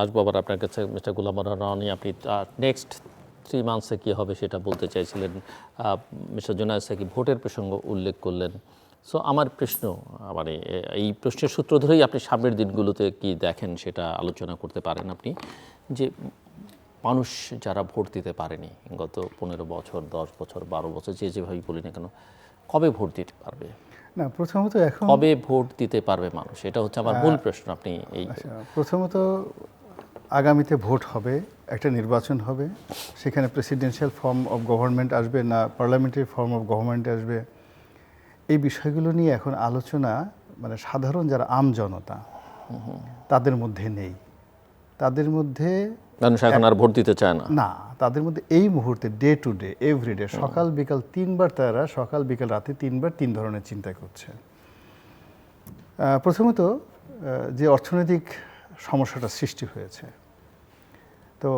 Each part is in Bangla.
আসব আবার আপনার কাছে, মিস্টার গুলাম রানি, আপনি নেক্সট থ্রি মান্থসে কী হবে সেটা বলতে চাইছিলেন। মিস্টার জোনায়দ সাকি ভোটের প্রসঙ্গ উল্লেখ করলেন? সো আমার প্রশ্ন মানে এই প্রশ্নের সূত্র ধরেই আপনি সামনের দিনগুলোতে কি দেখেন সেটা আলোচনা করতে পারেন আপনি? যে মানুষ যারা ভোট দিতে পারেনি গত পনেরো বছর, দশ বছর, বারো বছর, যে যেভাবেই বলি না কেন, কবে ভোট দিতে পারবে? না প্রথমত এখন কবে ভোট দিতে পারবে মানুষ? এটা হচ্ছে আমার মূল প্রশ্ন আপনি এই আচ্ছা, প্রথমত আগামীতে ভোট হবে একটা নির্বাচন হবে সেখানে প্রেসিডেন্সিয়াল ফর্ম অফ গভর্নমেন্ট আসবে না পার্লামেন্টারি ফর্ম অফ গভর্নমেন্ট আসবে। এই বিষয়গুলো নিয়ে এখন আলোচনা মানে সাধারণ যারা আম জনতা তাদের মধ্যে নেই। তাদের মধ্যে মানুষ এখন আর ভোট দিতে চায় না। না, তাদের মধ্যে এই মুহূর্তে ডে টু ডে এভরিডে সকাল বিকাল তিনবার তারা, সকাল বিকাল রাতে তিনবার তিন ধরনের চিন্তা করছে। প্রথমত যে অর্থনৈতিক সমস্যাটা সৃষ্টি হয়েছে, তো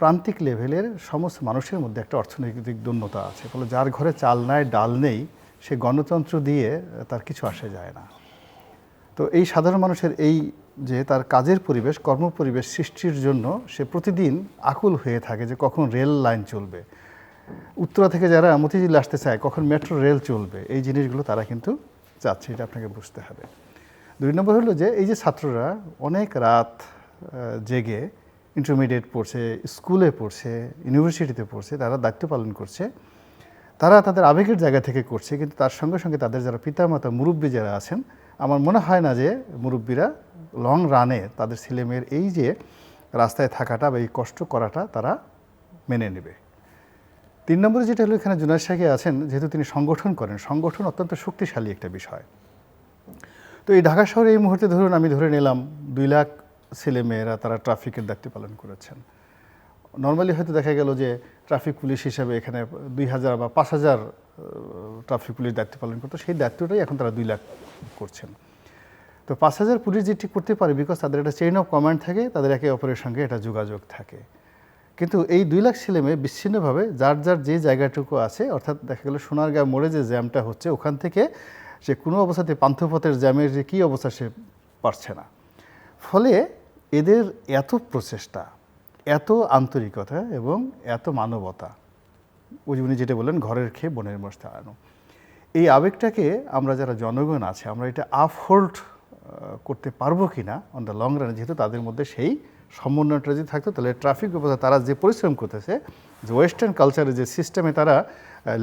প্রান্তিক লেভেলের সমস্ত মানুষের মধ্যে একটা অর্থনৈতিক দূর্ণতা আছে, ফলে যার ঘরে চাল নাই, ডাল নেই, সে গণতন্ত্র দিয়ে তার কিছু আসে যায় না। তো এই সাধারণ মানুষের এই যে তার কাজের পরিবেশ, কর্মপরিবেশ সৃষ্টির জন্য সে প্রতিদিন আকুল হয়ে থাকে যে কখন রেল লাইন চলবে। উত্তরা থেকে যারা মতিঝিল আসতে চায়, কখন মেট্রো, রেল চলবে, এই জিনিসগুলো তারা কিন্তু চাচ্ছে, এটা আপনাকে বুঝতে হবে। দুই নম্বর হলো যে এই যে ছাত্ররা অনেক রাত জেগে ইন্টারমিডিয়েট পড়ছে, স্কুলে পড়ছে ইউনিভার্সিটিতে পড়ছে, তারা দায়িত্ব পালন করছে। তারা তাদের আবেগের জায়গা থেকে করছে, কিন্তু তার সঙ্গে সঙ্গে তাদের যারা পিতামাতা, মুরব্বী যারা আছেন আমার মনে হয় না যে মুরব্বীরা লং রানে তাদের ছেলেমেয়ের এই যে রাস্তায় থাকাটা বা এই কষ্ট করাটা তারা মেনে নেবে। তিন নম্বরে যেটা হলো, এখানে জুনার শাহে আছেন, যেহেতু তিনি সংগঠন করেন, সংগঠন অত্যন্ত শক্তিশালী একটা বিষয়। তো এই ঢাকা শহরে এই মুহূর্তে ধরুন আমি ধরে নিলাম দুই লাখ ছেলে মেয়েরা তারা ট্রাফিকের দায়িত্ব পালন করেছেন। নর্মালি হয়তো দেখা গেল যে ট্রাফিক পুলিশ হিসাবে এখানে দুই হাজার বা পাঁচ হাজার ট্রাফিক পুলিশ দায়িত্ব পালন করতো, সেই দায়িত্বটাই এখন তারা দুই লাখ করছেন। তো পাঁচ হাজার পুলিশ যেটি করতে পারে বিকজ তাদের একটা চেইন অফ কমান্ড থাকে, তাদের একে অপরের সঙ্গে এটা যোগাযোগ থাকে। কিন্তু এই দুই লাখ ছেলে মেয়ে বিচ্ছিন্নভাবে যার যার যে জায়গাটুকু আছে, অর্থাৎ দেখা গেল সোনারগাঁও মোড়ে যে জ্যামটা হচ্ছে, ওখান থেকে সে কোনো অবস্থাতে পান্থপথের জ্যামের যে কী অবস্থা সে পারছে না। ফলে এদের এত প্রচেষ্টা, এত আন্তরিকতা এবং এত মানবতা ওই উনি যেটা বললেন, ঘরের খেয়ে বনের মোষ তাড়ানো এই আবেগটাকে আমরা যারা জনগণ আছে, আমরা এটা আফহোল্ড করতে পারব কি না অন দ্য লং রানে যেহেতু তাদের মধ্যে সেই সমন্বয়টা যদি থাকতো, তাহলে ট্রাফিক ব্যবস্থা তারা যে পরিশ্রম করতেছে, যে ওয়েস্টার্ন কালচারে যে সিস্টেমে তারা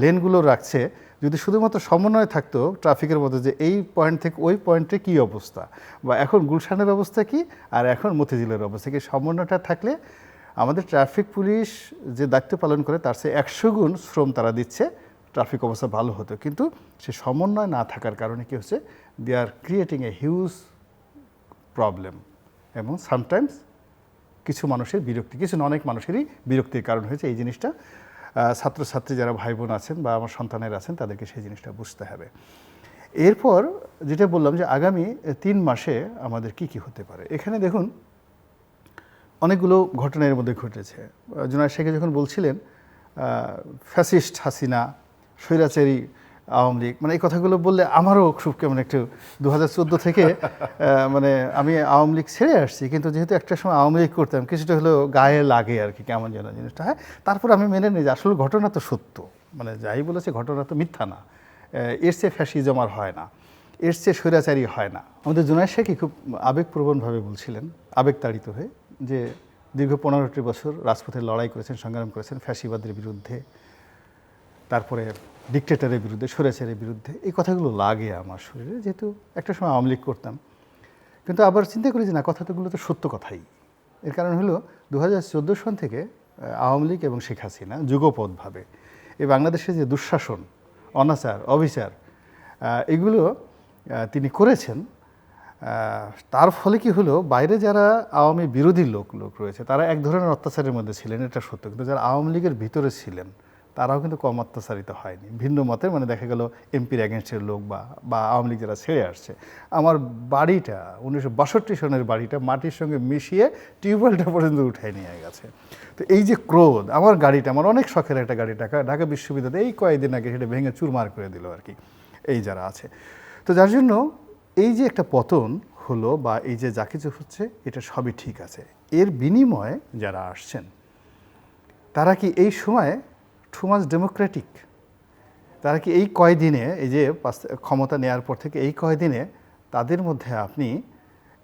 লেনগুলো রাখছে, যদি শুধুমাত্র সমন্বয় থাকতো ট্রাফিকের মধ্যে যে এই পয়েন্ট থেকে ওই পয়েন্টে কী অবস্থা, বা এখন গুলশানের অবস্থা কি, আর এখন মতিঝিলের অবস্থা কি, সমন্বয়টা থাকলে আমাদের ট্রাফিক পুলিশ যে দায়িত্ব পালন করে, তার চেয়ে একশো গুণ শ্রম তারা দিচ্ছে, ট্রাফিক অবস্থা ভালো হতো। কিন্তু সে সমন্বয় না থাকার কারণে কী হচ্ছে they are creating a huge problem এবং সামটাইমস কিছু মানুষের বিরক্তি, কিছু অনেক মানুষেরই বিরক্তির কারণ হয়েছে এই জিনিসটা। ছাত্রছাত্রী যারা ভাই বোন আছেন বা আমার সন্তানের আছেন, তাদেরকে সেই জিনিসটা বুঝতে হবে। এরপর যেটা বললাম যে আগামী তিন মাসে আমাদের কি কি হতে পারে। এখানে দেখুন অনেকগুলো ঘটনা এর মধ্যে ঘটেছে। জুনায়দ শেখে যখন বলছিলেন ফ্যাসিস্ট হাসিনা, স্বৈরাচারী আওয়ামী লীগ মানে এই কথাগুলো বললে আমারও খুব কেমন একটু দু হাজার চোদ্দ থেকে মানে আমি আওয়ামী লীগ ছেড়ে আসছি, কিন্তু যেহেতু একটা সময় আওয়ামী লীগ করতাম, কিছুটা হলেও গায়ে লাগে আর কি, কেমন যেন জিনিসটা। হয়, তারপর আমি মেনে নিই যে আসলে ঘটনা তো সত্য। মানে যাই বলেছে, ঘটনা তো মিথ্যা না। এর চেয়ে ফ্যাসিজম আর হয় না। এর চেয়ে স্বৈরাচারী হয় না। আমাদের জুনায়দ শেখই খুব আবেগপ্রবণভাবে বলছিলেন, আবেগতাড়িত হয়ে। যে দীর্ঘ পনেরোটি বছর রাজপথে লড়াই করেছেন, সংগ্রাম করেছেন ফ্যাসিবাদের বিরুদ্ধে, তারপরে ডিকটেটারের বিরুদ্ধে, স্বৈরাচারের বিরুদ্ধে, এই কথাগুলো লাগে আমার শরীরে। যেহেতু একটা সময় আওয়ামী লীগ করতাম। কিন্তু আবার চিন্তা করি যে না, কথাগুলো তো সত্য কথাই। এর কারণ হলো দু হাজার চোদ্দ সন থেকে আওয়ামী লীগ এবং শেখ হাসিনা যুগপথভাবে এই বাংলাদেশে যে দুঃশাসন, অনাচার, অবিচার এগুলো তিনি করেছেন। তার ফলে কি হলো? বাইরে যারা আওয়ামী বিরোধী লোক লোক রয়েছে, তারা এক ধরনের অত্যাচারের মধ্যে ছিলেন, এটা সত্য। কিন্তু যারা আওয়ামী লীগের ভিতরে ছিলেন, তারাও কিন্তু কম অত্যাচারিত হয়নি। ভিন্ন মতে মানে দেখা গেল এমপির অ্যাগেনস্টের লোক বা বা আওয়ামী লীগ যারা ছেড়ে আসছে। আমার বাড়িটা, উনিশশো বাষট্টি সনের বাড়িটা মাটির সঙ্গে মিশিয়ে টিউবওয়েলটা পর্যন্ত উঠায় নিয়ে গেছে। তো এই যে ক্রোধ, আমার গাড়িটা, আমার অনেক শখের একটা গাড়ি, ঢাকা ঢাকা বিশ্ববিদ্যালয়ে, এই কয়েকদিন আগে সেটা ভেঙে চুরমার করে দিল আর কি, এই যারা আছে। তো যার জন্য এই যে একটা পতন হলো বা এই যে যা কিছু হচ্ছে, এটা সবই ঠিক আছে। এর বিনিময়ে যারা আসছেন, তারা কি এই সময় টু মাস ডেমোক্রেটিক তারা কি এই কয়দিনে, এই যে ক্ষমতা নেওয়ার পর থেকে এই কয়দিনে তাদের মধ্যে আপনি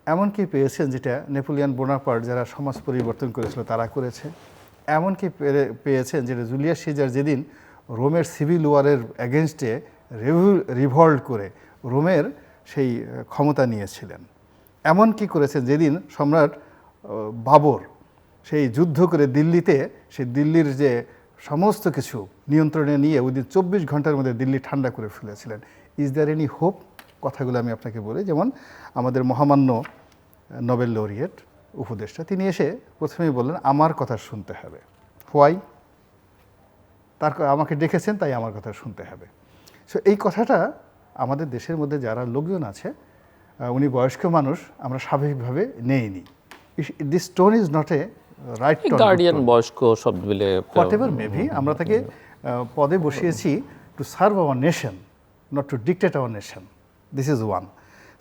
এমন কি পেয়েছেন যেটা নেপোলিয়ান বোনাপার্ট যারা সমাজ পরিবর্তন করেছিল, তারা করেছে। এমন কি পেরে- পেয়েছেন যেটা জুলিয়াস সিজার যেদিন রোমের সিভিল ওয়ারের এগেনস্টে রিভল্ট করে, রোমের সেই ক্ষমতা নিয়েছিলেন। এমন কি করেছেন যেদিন সম্রাট বাবর সেই যুদ্ধ করে দিল্লিতে, সেই দিল্লির যে সমস্ত কিছু নিয়ন্ত্রণে নিয়ে ওই দিন চব্বিশ ঘণ্টার মধ্যে দিল্লি ঠান্ডা করে ফেলেছিলেন। ইজ দ্যার এনি হোপ কথাগুলো আমি আপনাকে বলি, যেমন আমাদের মহামান্য নোবেল লরিয়েট, উপদেষ্টা, তিনি এসে প্রথমেই বললেন, আমার কথা শুনতে হবে। হোয়াই তার আমাকে ডেকেছেন, তাই আমার কথা শুনতে হবে। সো এই কথাটা আমাদের দেশের মধ্যে যারা লোকজন আছে উনি বয়স্ক মানুষ আমরা স্বাভাবিকভাবে নেইনি। This tone is not a right guardian বয়স্ক সব মিলে হোয়াট এভার মেবি আমরা তাকে পদে বসিয়েছি to serve our nation not to dictate our nation this is one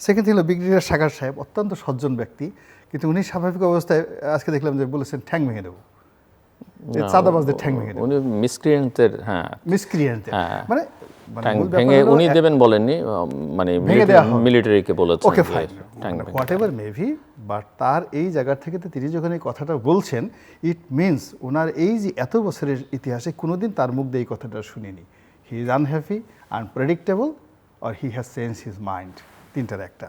second thing হলো ব্রিগেডিয়ার সাগর সাহেব অত্যন্ত সজ্জন ব্যক্তি কিন্তু উনি স্বাভাবিক অবস্থায় আজকে দেখলাম যে বলেছেন ঠ্যাং ভেঙে দেবো। চাঁদাবাজদের ঠ্যাং ভেঙে দেবো। উনি হ্যাঁ। হ্যাঁ। মানে ট্যাঙ্ক ভেঙে উনি দেবেন বলেননি মানে মিলিটারিকে বলেছেন okay fine whatever maybe but তার এই জায়গা থেকে তিনি যখন এই কথাটা বলছেন ইট মিনস ওনার এই যে এত বছরের ইতিহাসে কোনোদিন তার মুখ দিয়ে এই কথাটা শুনিনি। He is unhappy unpredictable R he has change his mind তিনটার একটা।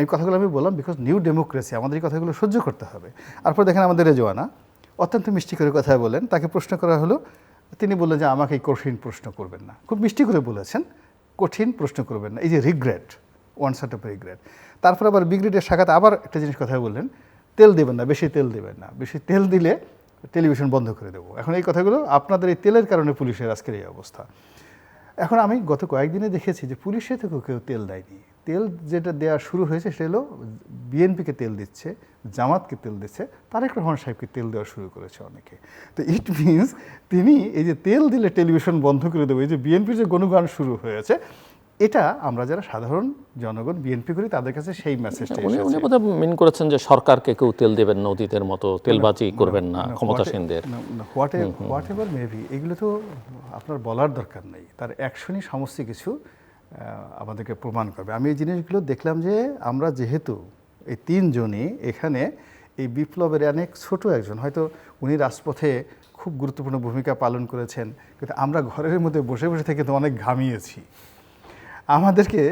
এই কথাগুলো আমি বললাম বিকজ নিউ ডেমোক্রেসি আমাদের এই কথাগুলো সহ্য করতে হবে। তারপর দেখেন আমাদের রেজওয়ানা অত্যন্ত মিষ্টি করে কথা বলেন তাকে প্রশ্ন করা হলো তিনি বললেন যে আমাকে এই কঠিন প্রশ্ন করবেন না। খুব মিষ্টি করে বলেছেন, কঠিন প্রশ্ন করবেন না। এই যে regret one sort of regret তারপর আবার বিগ্রেটের শাখাতে আবার একটা জিনিস কথা বললেন, তেল দেবেন না, বেশি তেল দেবেন না। বেশি তেল দিলে টেলিভিশন বন্ধ করে দেবো। এখন এই কথাগুলো আপনাদের এই তেলের কারণে পুলিশের আজকের এই অবস্থা। এখন আমি গত কয়েকদিনে দেখেছি যে পুলিশে থেকেও কেউ তেল দেয়নি। তেল যেটা দেওয়া শুরু হয়েছে সেটা হলো বিএনপিকে তেল দিচ্ছে জামাতকে তেল দিচ্ছে তারেক রহমান সাহেবকে তেল দেওয়া শুরু করেছে অনেকে। তো ইট মিনস তিনি এই যে তেল দিলে টেলিভিশন বন্ধ করে দেবো এই যে বিএনপির যে গণগান শুরু হয়েছে এটা আমরা যারা সাধারণ জনগণ বিএনপি করি তাদের কাছে সেই মেসেজটা উনি উনি বোধহয় মিন করেছেন যে সরকারকে কেউ তেল দেবেন না অতীতের মতো তেলবাজি করবেন না ক্ষমতাসীনদের। হোয়াট হোয়াট এভার মেবি এগুলো তো আপনার বলার দরকার নেই। তার অ্যাকশনই সমস্ত কিছু আমাদেরকে প্রমাণ করবে। আমি এই জিনিসগুলো দেখলাম যে আমরা যেহেতু এই তিনজনই এখানে এই বিপ্লবের অনেক ছোট একজন, হয়তো উনি রাজপথে খুব গুরুত্বপূর্ণ ভূমিকা পালন করেছেন, কিন্তু আমরা ঘরের মধ্যে বসে বসে থেকে তো অনেক ঘামিয়েছি। আমাদেরকে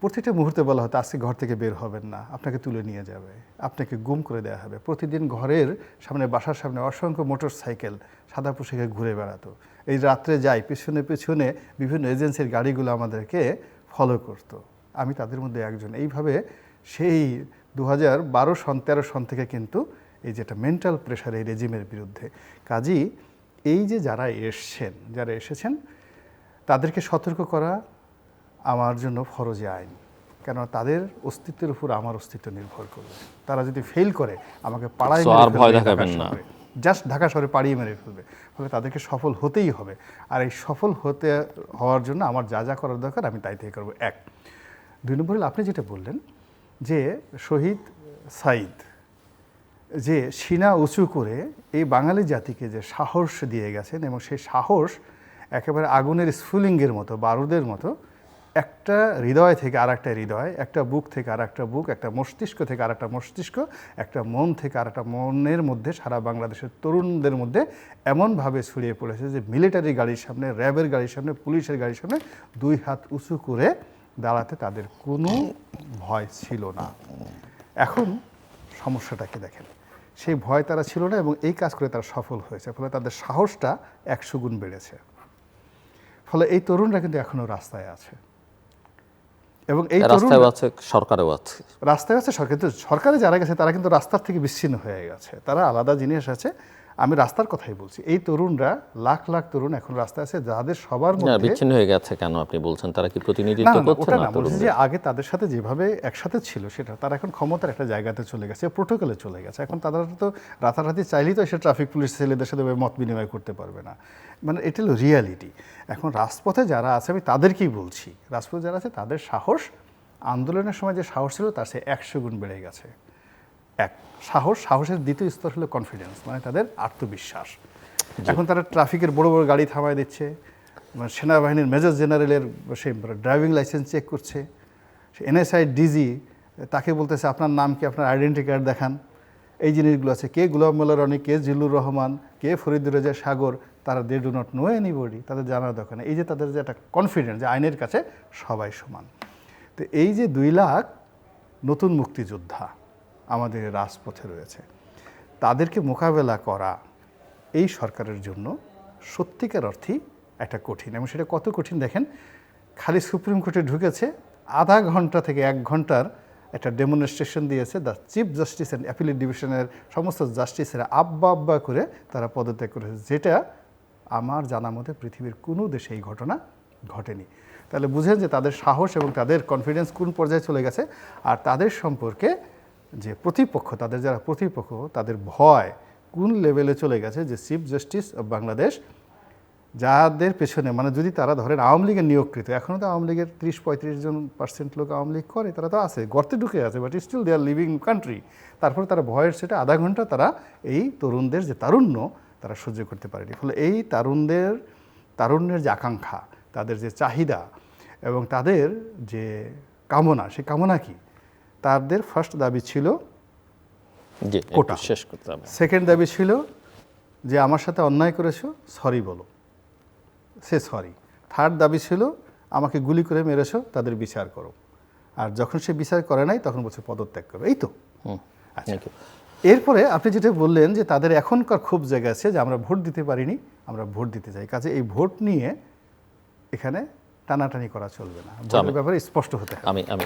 প্রত্যেকটা মুহূর্তে বলা হতো, আজকে ঘর থেকে বের হবেন না, আপনাকে তুলে নিয়ে যাবে, আপনাকে গুম করে দেওয়া হবে। প্রতিদিন ঘরের সামনে, বাসার সামনে অসংখ্য মোটর সাইকেল সাদা পোশাকে ঘুরে বেড়াতো। এই রাত্রে যাই, পেছনে পেছনে বিভিন্ন এজেন্সির গাড়িগুলো আমাদেরকে ফলো করতো। আমি তাদের মধ্যে একজন। এইভাবে সেই দু হাজার বারো সন, তেরো সন থেকে কিন্তু এই যেটা মেন্টাল প্রেশার এই রেজিমের বিরুদ্ধে। কাজী, এই যে যারা এসছেন, যারা এসেছেন, তাদেরকে সতর্ক করা আমার জন্য ফরজে আইন। কেন তাদের অস্তিত্বের উপর আমার অস্তিত্ব নির্ভর করবে। তারা যদি ফেল করে আমাকে পাড়ায় ভয় দেখাবেন না। জাস্ট ঢাকা শহরে পাড়িয়ে মেরে ফেলবে। ফলে তাদেরকে সফল হতেই হবে। আর এই সফল হতে হওয়ার জন্য আমার যা যা করার দরকার আমি তাই থেকে করব। এক দুই নম্বর হলো আপনি যেটা বললেন যে শহীদ সাইদ যে সিনা উঁচু করে এই বাঙালি জাতিকে যে সাহস দিয়ে গেছেন এবং সেই সাহস একেবারে আগুনের স্ফুলিঙ্গের মতো বারুদের মতো একটা হৃদয় থেকে আর একটা হৃদয়, একটা বুক থেকে আর একটা বুক, একটা মস্তিষ্ক থেকে আর একটা মস্তিষ্ক, একটা মন থেকে আর একটা মনের মধ্যে সারা বাংলাদেশের তরুণদের মধ্যে এমনভাবে ছড়িয়ে পড়েছে যে মিলিটারি গাড়ির সামনে, র্যাবের গাড়ির সামনে, পুলিশের গাড়ির সামনে দুই হাত উঁচু করে দাঁড়াতে তাদের কোনো ভয় ছিল না। এখন সমস্যাটাকে দেখেন, সেই ভয় তারা ছিল না এবং এই কাজ করে তারা সফল হয়েছে, ফলে তাদের সাহসটা একশো গুণ বেড়েছে। ফলে এই তরুণরা কিন্তু এখনও রাস্তায় আছে। এবং এই রাস্তায় আছে সরকারেও আছে। রাস্তায় আছে সরকার কিন্তু সরকারে যারা গেছে তারা কিন্তু রাস্তার থেকে বিচ্ছিন্ন হয়ে গেছে। তারা আলাদা জিনিস আছে আমি রাস্তার কথাই বলছি। এই তরুণরা লাখ লাখ তরুণ এখন রাস্তায় আছে যাদের সবার মধ্যে বিচ্ছিন্ন হয়ে গেছে কেন আপনি বলছেন? তারা কি প্রতিনিধিত্ব করছে ওটা না বলছি যে আগে তাদের সাথে যেভাবে একসাথে ছিল সেটা তারা এখন ক্ষমতার একটা জায়গাতে চলে গেছে প্রোটোকলে চলে গেছে। এখন তারা তো রাতারাতি চাইলেই তো এসে ট্রাফিক পুলিশ ছেলেদের সাথে মত বিনিময় করতে পারবে না। মানে এটা হলো রিয়ালিটি এখন রাজপথে যারা আছে আমি তাদেরকেই বলছি রাজপথে যারা আছে তাদের সাহস আন্দোলনের সময় যে সাহস ছিল তার সে একশো গুণ বেড়ে গেছে। এক সাহস সাহসের দ্বিতীয় স্তর হলো কনফিডেন্স মানে তাদের আত্মবিশ্বাস। এখন তারা ট্রাফিকের বড় বড় গাড়ি থামায় দিচ্ছে মানে সেনাবাহিনীর মেজর জেনারেলের সে ড্রাইভিং লাইসেন্স চেক করছে সে এনএসআই ডিজি তাকে বলতেছে আপনার নাম কি? আপনার আইডেন্টি কার্ড দেখান। এই জিনিসগুলো আছে। কে গুলাম মোল্লা রনি কে জিল্লুর রহমান কে ফরিদুর রেজা সাগর তারা they do not know anybody তাদের জানার দরকার নেই। এই যে তাদের যে একটা কনফিডেন্স যে আইনের কাছে সবাই সমান। তো এই যে দুই লাখ নতুন মুক্তিযোদ্ধা আমাদের রাজপথে রয়েছে। তাদেরকে মোকাবেলা করা এই সরকারের জন্য সত্যিকার অর্থেই একটা কঠিন এবং সেটা কত কঠিন দেখেন, খালি সুপ্রিম কোর্টে ঢুকেছে, আধা ঘণ্টা থেকে এক ঘণ্টার একটা ডেমনস্ট্রেশন দিয়েছে the chief justice and appellate ডিভিশনের সমস্ত জাস্টিসেরা আব্বা আব্বা করে তারা পদত্যাগ করেছে। যেটা আমার জানা মতে পৃথিবীর কোনো দেশে এই ঘটনা ঘটেনি। তাহলে বুঝেন যে তাদের সাহস এবং তাদের কনফিডেন্স কোন পর্যায়ে চলে গেছে, আর তাদের সম্পর্কে যে প্রতিপক্ষ, তাদের যারা প্রতিপক্ষ, তাদের ভয় কোন লেভেলে চলে গেছে যে চিফ জাস্টিস অব বাংলাদেশ যাদের পেছনে মানে যদি তারা ধরেন আওয়ামী লীগের নিয়োগকৃত এখনও তো আওয়ামী লীগের ত্রিশ পঁয়ত্রিশ জন পার্সেন্ট লোক আওয়ামী লীগ করে, তারা তো আছে, গর্তে ঢুকে আছে but still they are living country তারপরে তারা ভয়ের সেটা আধা ঘণ্টা তারা এই তরুণদের যে তারুণ্য, তারা সহ্য করতে পারেনি। ফলে এই তারুণদের, তারুণ্যের যে আকাঙ্ক্ষা, তাদের যে চাহিদা এবং তাদের যে কামনা, সেই কামনা কি? তাদের ফার্স্ট দাবি ছিল কোটা। শেষ করতে হবে। সেকেন্ড দাবি ছিল যে আমার সাথে অন্যায় করেছ সরি বলো। সে সরি থার্ড দাবি ছিল আমাকে গুলি করে মেরেছো তাদের বিচার করো। আর যখন সে বিচার করে নাই তখন বলছে পদত্যাগ করো। এই তো। হুম আচ্ছা। এরপরে আপনি যেটা বললেন যে তাদের এখনকার খুব জায়গা আছে যে আমরা ভোট দিতে পারিনি আমরা ভোট দিতে চাই। কাজে এই ভোট নিয়ে এখানে টানাটানি করা চলবে না। ব্যাপারে স্পষ্ট হতে আমি আমি